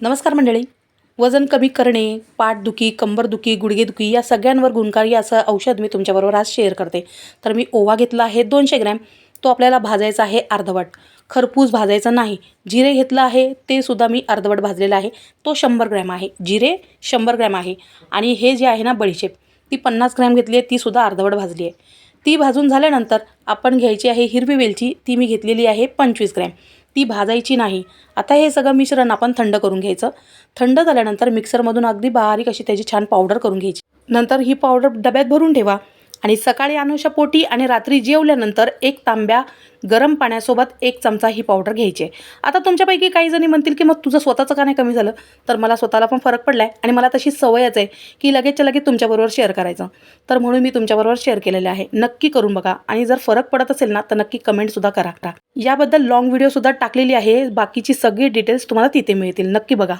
नमस्कार मंडळी. वजन कमी करणे पाठदुखी कंबरदुखी गुडघेदुखी या सगळ्यांवर गुणकारी असं औषध मी तुमच्याबरोबर आज शेअर करते. तर मी ओवा घेतला आहे दोनशे ग्रॅम. तो आपल्याला भाजायचा आहे अर्धवट. खरपूस भाजायचा नाही. जिरे घेतलं आहे ते सुद्धा मी अर्धवट भाजलेलं आहे. तो शंभर ग्रॅम आहे. जिरे शंभर ग्रॅम आहे. आणि हे जे आहे ना बडीशेप ती पन्नास ग्रॅम घेतली आहे तीसुद्धा अर्धवट भाजली आहे. ती भाजून झाल्यानंतर आपण घ्यायची आहे हिरवी वेलची ती मी घेतलेली आहे पंचवीस ग्रॅम. ती भाजायची नाही. आता हे सगळं मिश्रण आपण थंड करून घ्यायचं. थंड झाल्यानंतर मिक्सरमधून अगदी बारीक अशी त्याची छान पावडर करून घ्यायची. नंतर ही पावडर डब्यात भरून ठेवा. आणि सकाळी अनुषा पोटी आणि रात्री जेवल्यानंतर एक तांब्या गरम पाण्यासोबत एक चमचा ही पावडर घ्यायची आहे. आता तुमच्यापैकी काही जणी म्हणतील की मग तुझं स्वतःचं का नाही कमी झालं? तर मला स्वतःला पण फरक पडला आहे आणि मला तशी सवयच आहे की लगेचच्या लगेच तुमच्याबरोबर शेअर करायचं. तर म्हणून मी तुमच्याबरोबर शेअर केलेलं आहे. नक्की करून बघा आणि जर फरक पडत असेल ना तर नक्की कमेंटसुद्धा करा. याबद्दल लॉंग व्हिडिओसुद्धा टाकलेली आहे. बाकीची सगळी डिटेल्स तुम्हाला तिथे मिळतील. नक्की बघा.